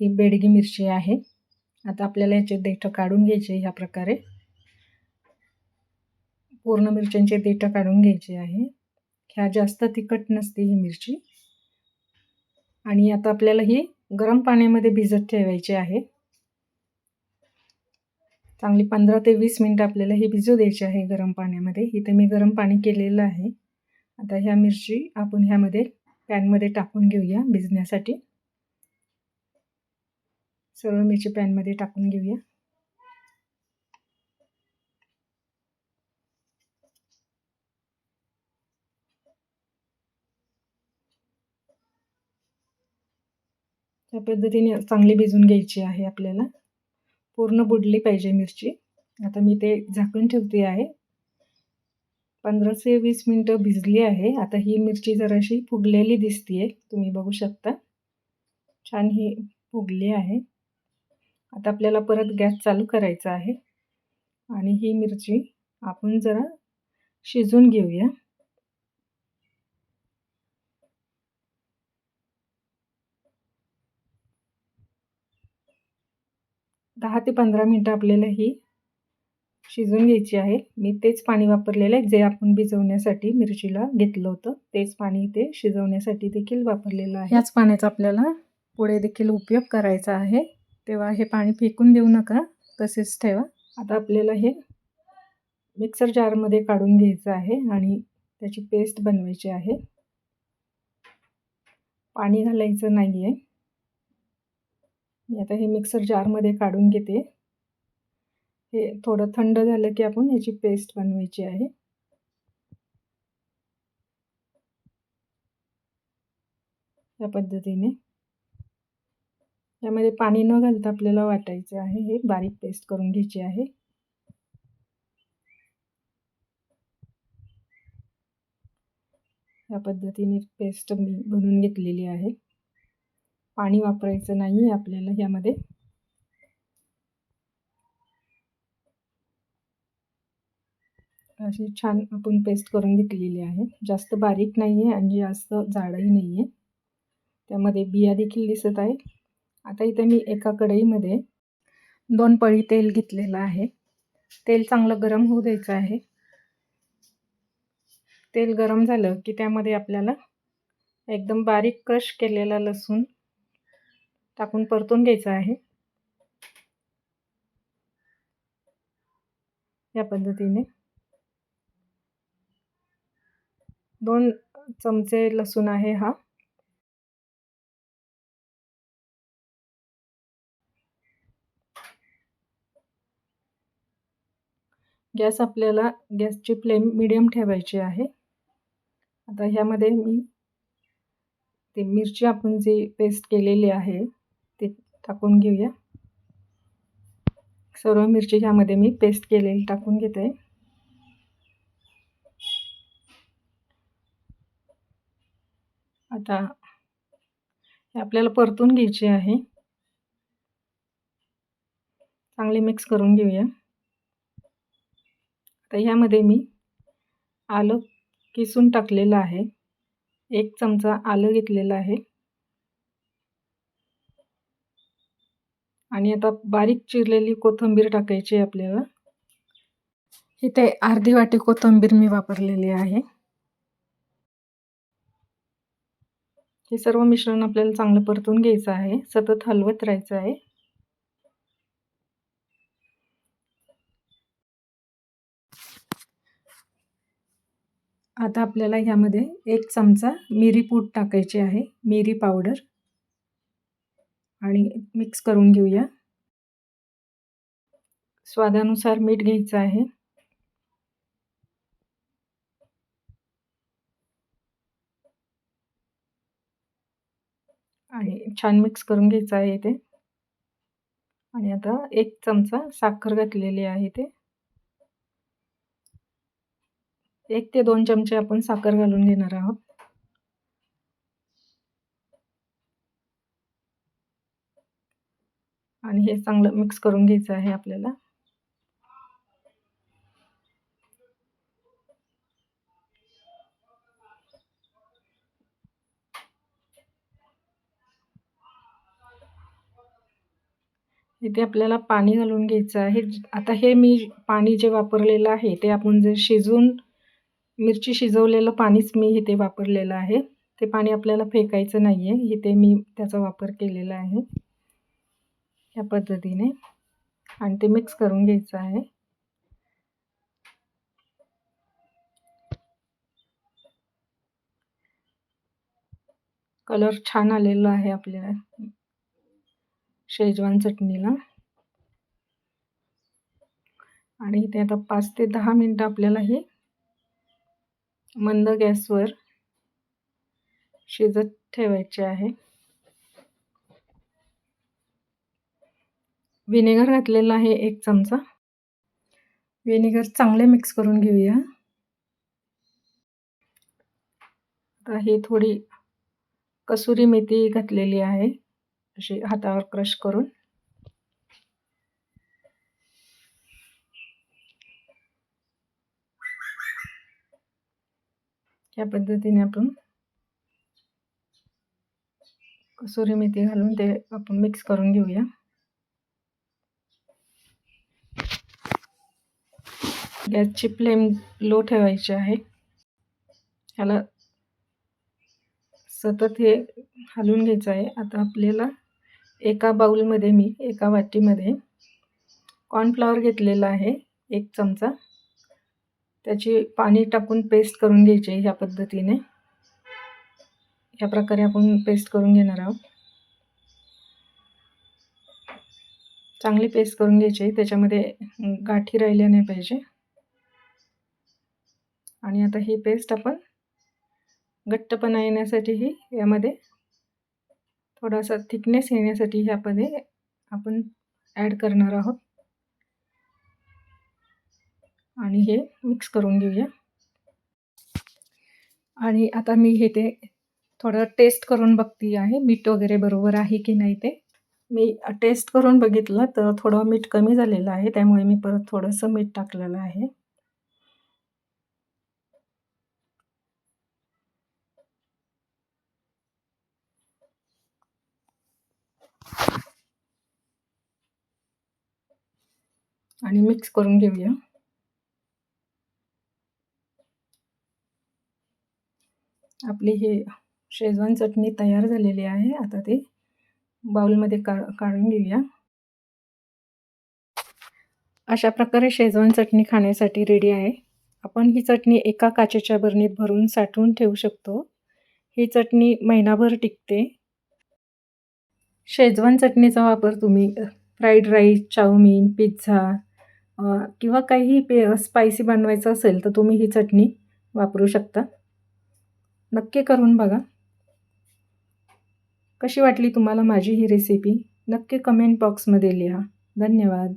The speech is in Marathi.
ही बेडगी मिरची आहे. आता आपल्याला याचे देठं काढून घ्यायचे ह्या प्रकारे. पूर्ण मिरच्यांचे देठं काढून घ्यायचे आहे. ह्या जास्त तिखट नसते ही मिरची. आणि आता आपल्याला ही गरम पाण्यामध्ये भिजत ठेवायची आहे. चांगली पंधरा ते वीस मिनटं आपल्याला हे भिजू द्यायचे आहे गरम पाण्यामध्ये. इथे मी गरम पाणी केलेलं आहे. आता ह्या मिरची आपण ह्यामध्ये पॅनमध्ये टाकून घेऊया भिजण्यासाठी. सर्व मिरची पॅनमध्ये टाकून घेऊया. त्या पद्धतीने चांगली भिजून घ्यायची आहे आपल्याला. पूर्ण बुडली पाहिजे मिरची. आता मी ते झाकून ठेवते आहे. पंधरा ते वीस मिनटं भिजली आहे. आता ही मिरची जराशी फुगलेली दिसते आहे तुम्ही बघू शकता. छान ही फुगली आहे. आता आपल्याला परत गॅस चालू करायचा आहे. आणि ही मिरची आपण जरा शिजून घेऊया. दहा ते पंधरा मिनटं आपल्याला ही शिजून घ्यायची आहे. मी तेच पाणी वापरलेलं आहे जे आपण भिजवण्यासाठी मिरचीला घेतलं होतं. तेच पाणी ते शिजवण्यासाठी देखील वापरलेलं आहे. याच पाण्याचा आपल्याला पुढे देखील उपयोग करायचा आहे. तेव्हा हे पाणी फेकून देऊ नका तसेच ठेवा. आता आपल्याला हे मिक्सर जारमध्ये काढून घ्यायचं आहे आणि त्याची पेस्ट बनवायची आहे. पाणी घालायचं नाही आहे मी आता हे मिक्सर जारमध्ये काढून घेते. हे थोडं थंड झालं की आपण ह्याची पेस्ट बनवायची आहे. या पद्धतीने. यामध्ये पाणी न घालता आपल्याला वाटायचं आहे हे बारीक पेस्ट करून घ्यायची आहे. या पद्धतीने पेस्ट मी बनवून घेतलेली आहे. पाणी वापरायचं नाही आहे आपल्याला ह्यामध्ये अशी छान आपण पेस्ट करून घेतलेली आहे. जास्त बारीक नाही आहे आणि जास्त जाडही नाही आहे त्यामध्ये बिया देखील दिसत आहे आता इथे मी एका कढईमध्ये दोन पळी तेल घेतलेलं आहे. तेल चांगलं गरम होऊ द्यायचं आहे. तेल गरम झालं की त्यामध्ये आपल्याला एकदम बारीक क्रश केलेला लसूण टाकून परतून घ्यायचा आहे. या पद्धतीने. दोन चमचे लसूण आहे हा. गॅस आपल्याला गॅसची फ्लेम मिडियम ठेवायची आहे. आता ह्यामध्ये मी ते मिरची आपण जी पेस्ट केलेली आहे ते टाकून घेऊया. सर्व मिरची ह्यामध्ये मी पेस्ट केलेली टाकून घेते. आता हे आपल्याला परतून घ्यायची आहे. चांगली मिक्स करून घेऊया. आता ह्यामध्ये मी आलं किसून टाकलेलं आहे. एक चमचा आलं घेतलेलं आहे. आणि आता बारीक चिरलेली कोथिंबीर टाकायची आहे आपल्याला. इथे अर्धी वाटी कोथिंबीर मी वापरलेली आहे. हे सर्व मिश्रण आपल्याला चांगलं परतून घ्यायचं आहे. सतत हलवत राहायचं आहे. आता आपल्याला ह्यामध्ये एक चमचा मिरी पूड टाकायची आहे मिरी पावडर. आणि मिक्स करून घेऊया. स्वादानुसार मीठ घ्यायचं आहे. आणि छान मिक्स करून घ्यायचं आहे ते. आणि आता एक चमचा साखर घातलेली आहे ते. एक ते दोन चमचे आपण साखर घालून घेणार आहोत. आणि हे चांगलं मिक्स करून घ्यायचं आहे आपल्याला. इथे आपल्याला पाणी घालून घ्यायचं आहे. आता हे मी पाणी जे वापरलेलं आहे ते आपण जे शिजून मिरची शिजवलेलं पाणीच मी इथे वापरलेलं आहे. ते पाणी आपल्याला फेकायचं नाही आहे इथे मी त्याचा वापर केलेला आहे. ह्या पद्धतीने. आणि ते मिक्स करून घ्यायचं आहे. कलर छान आलेला आहे आपल्याला शेजवान चटणीला. आणि इथे आता पाच ते दहा मिनटं आपल्याला हे मंद गॅसवर शिजत ठेवायचे आहे. व्हिनेगर घातलेला आहे एक चमचा. व्हिनेगर चांगले मिक्स करून घेऊया. आता ही थोडी कसुरी मेथी घातलेली आहे अशी हातावर क्रश करून. या पद्धतीने आपण कसुरी मेथी घालून ते आपण मिक्स करून घेऊया. गॅसची फ्लेम लो ठेवायची आहे. ह्याला सतत हे हलवून घ्यायचं आहे. आता आपल्याला एका बाउलमध्ये मी एका वाटीमध्ये कॉर्नफ्लॉवर घेतलेला आहे एक चमचा. त्याची पाणी टाकून पेस्ट करून घ्यायची ह्या पद्धतीने. ह्या प्रकारे आपण पेस्ट करून घेणार आहोत. चांगली पेस्ट करून घ्यायची त्याच्यामध्ये गाठी राहिल्या नाही पाहिजे. आणि आता ही पेस्ट आपण घट्टपणा येण्यासाठीही यामध्ये थोडासा थिकनेस येण्यासाठी ह्यामध्ये आपण ॲड करणार आहोत. आणि हे मिक्स करून घेऊया. आणि आता मी हे ते थोडं टेस्ट करून बघती आहे मीठ वगैरे बरोबर आहे की नाही ते. मी टेस्ट करून बघितलं तर थोडं मीठ कमी झालेलं आहे त्यामुळे मी परत थोडंसं मीठ टाकलेलं आहे. आणि मिक्स करून घेऊया. आपली हे शेजवान चटणी तयार झालेली आहे. आता ते बाउलमध्ये का काढून घेऊया. अशा प्रकारे शेजवान चटणी खाण्यासाठी रेडी आहे. आपण ही चटणी एका काचेच्या बरणीत भरून साठवून ठेवू शकतो. ही चटणी महिनाभर टिकते. शेजवान चटणीचा वापर तुम्ही फ्राईड राईस चाऊमिन पिझ्झा किंवा काही पे स्पायसी बनवायचं असेल तर तुम्ही ही चटणी वापरू शकता. नक्की करून बघा. कशी वाटली तुम्हाला माझी ही रेसिपी नक्की कमेंट बॉक्समध्ये लिहा. धन्यवाद.